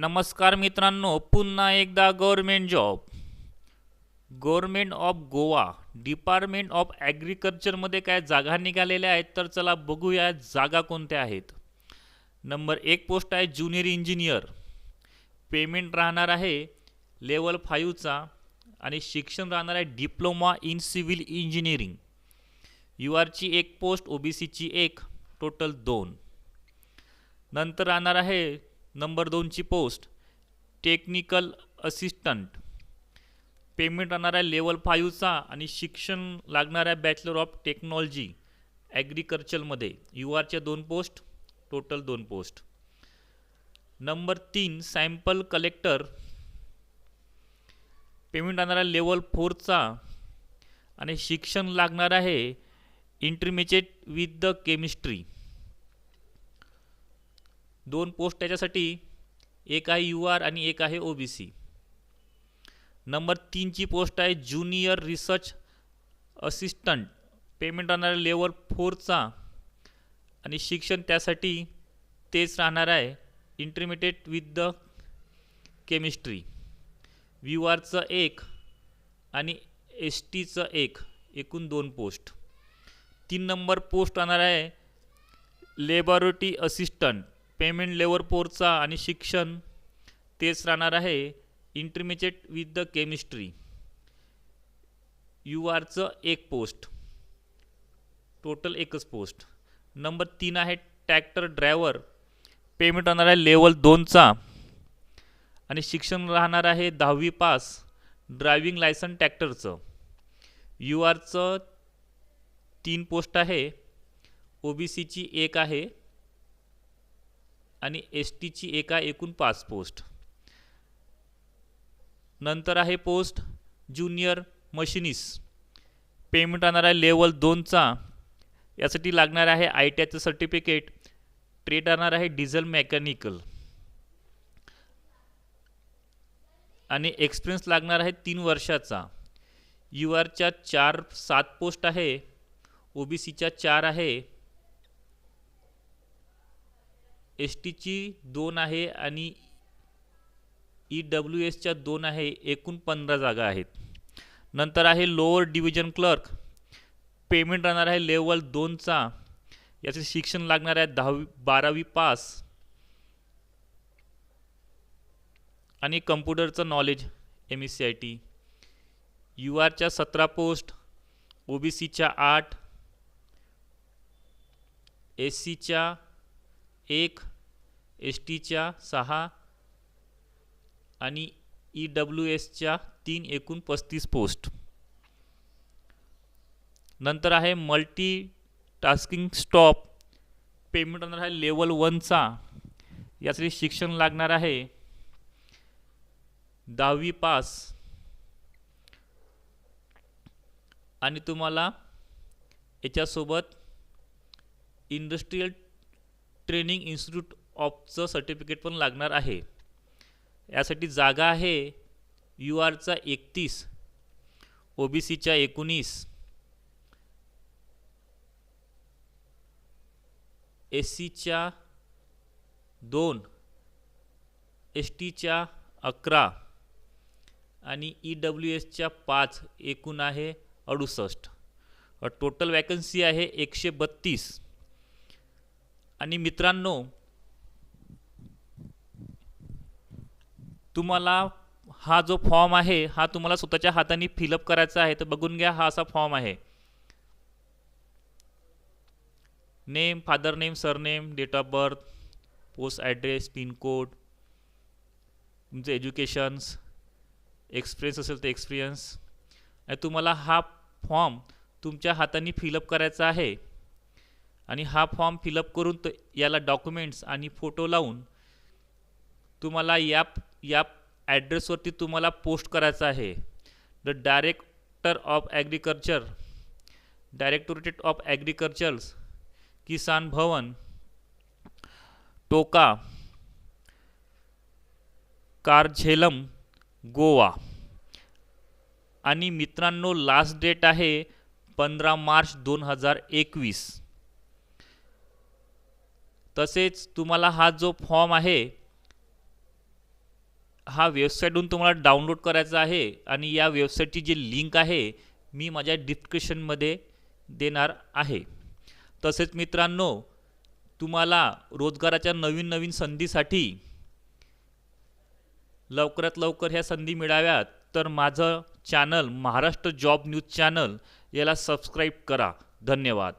नमस्कार मित्रांनो पुन्हा एकदा government job. Government of Goa department of ॲग्रिकल्चरमध्ये काय जागा निघालेल्या आहेत तर चला बघूया जागा कोणत्या आहेत. नंबर एक पोस्ट आहे ज्युनियर इंजिनियर. पेमेंट राहणार आहे लेवल फाईव्हचा आणि शिक्षण राहणार आहे diploma in civil engineering. U आरची एक पोस्ट ओ बी सीची एक टोटल दोन. नंतर राहणार आहे नंबर दोनची पोस्ट टेक्निकल असिस्टंट पेमेंट राहणाऱ्या लेवल फाईव्हचा आणि शिक्षण लागणाऱ्या बॅचलर ऑफ टेक्नॉलॉजी ॲग्रिकल्चरमध्ये यू आरच्या दोन पोस्ट टोटल दोन पोस्ट नंबर तीन सॅम्पल कलेक्टर पेमेंट राहणाऱ्या लेवल फोरचा आणि शिक्षण लागणार आहे इंटरमिजिएट विथ द केमिस्ट्री दोन पोस्ट त्याच्यासाठी एक आहे यू आर आणि एक आहे ओ बी सी नंबर तीनची पोस्ट आहे ज्युनियर रिसर्च असिस्टंट पेमेंट राहणार आहे लेवल फोरचा आणि शिक्षण त्यासाठी तेच राहणार आहे intermediate with the chemistry U आरचं एक आणि एस टीचं एक एकूण दोन पोस्ट. तीन नंबर पोस्ट राहणार आहे लेबॉरेटरी असिस्टंट पेमेंट लेवर फोरचा आणि शिक्षण तेच राहणार आहे intermediate with the chemistry U आरचं एक पोस्ट टोटल एकच पोस्ट नंबर तीन आहे ट्रॅक्टर ड्रायव्हर पेमेंट राहणार आहे लेवल दोनचा आणि शिक्षण राहणार आहे दहावी पास ड्रायविंग लायसन ट्रॅक्टरचं यू आरचं तीन पोस्ट आहे. ओ बी सीची एक आहे. आणि एस टीची एका एकूण पाच पोस्ट नंतर आहे पोस्ट ज्युनियर मशिनिस पेमेंट राहणार आहे लेवल दोनचा यासाठी लागणार आहे आय टी आयचं सर्टिफिकेट ट्रेड राहणार आहे डिझेल मेकॅनिकल आणि एक्सपिरियन्स लागणार आहे तीन वर्षाचा. यू आरच्या चार सात पोस्ट आहे. ओ बी सीच्या चार आहे. एस टीची दोन आहे आणि ई डब्ल्यू एसच्या दोन आहे एकूण पंधरा जागा आहेत. नंतर आहे लोअर डिव्हिजन क्लर्क पेमेंट राहणार आहे लेवल दोनचा याचे शिक्षण लागणार आहे दहावी बारावी पास आणि कम्प्युटरचं knowledge M S C I T U आरच्या सतरा पोस्ट ओ बी सीच्या आठ एस सीच्या एक एस टीच्या सहा आणि ई डब्ल्यू एसच्या तीन एकूण पस्तीस पोस्ट. नंतर आहे मल्टी टास्किंग स्टॉप. पेमेंट होणार आहे लेवल वनचा. यासाठी शिक्षण लागणार आहे. दहावी पास. आणि तुम्हाला याच्यासोबत इंडस्ट्रीयल ट्रेनिंग इन्स्टिट्यूट ऑफचं सर्टिफिकेट पण लागणार आहे. यासाठी जागा आहे यू आरचा एकतीस ओ बी सीच्या एकोणीस एस सीच्या दोन एस टीच्या अकरा आणि ई डब्ल्यू एसच्या पाच एकूण आहे अडुसष्ट. टोटल वॅकन्सी आहे एकशे बत्तीस. आणि मित्रांनो तुम्हाला हा जो फॉर्म आहे हा तुम्हाला स्वतःच्या हाताने फिलअप करायचा आहे तर बघून घ्या हा असा फॉर्म आहे. Name father name surname date of birth post address pincode तुमचं एज्युकेशन्स एक्सपिरियन्स असेल तर एक्सपिरियन्स. आणि तुम्हाला हा फॉर्म तुमच्या हाताने फिलअप करायचा आहे. आणि हा फॉर्म फिलअप करून तो याला डॉक्युमेंट्स आणि फोटो लावून तुम्हाला या या ॲड्रेसवरती तुम्हाला पोस्ट करायचा आहे. The director of agriculture directorate of agricultures Kisan Bhavan Tonca Caranzalem Goa. आणि मित्रांनो लास्ट डेट आहे पंधरा मार्च दोन हजार एकवीस. तसेच तुम्हाला हा जो फॉर्म आहे हा वेबसाईटहून तुम्हाला डाउनलोड करायचा आहे आणि या वेबसाईटची जी लिंक आहे मी माझ्या डिस्क्रिप्शनमध्ये देणार आहे. तसेच मित्रांनो तुम्हाला रोजगाराच्या नवीन नवीन संधीसाठी लवकरात लवकर ह्या संधी मिळाव्यात तर माझं channel Maharashtra job news channel याला सबस्क्राईब करा. धन्यवाद.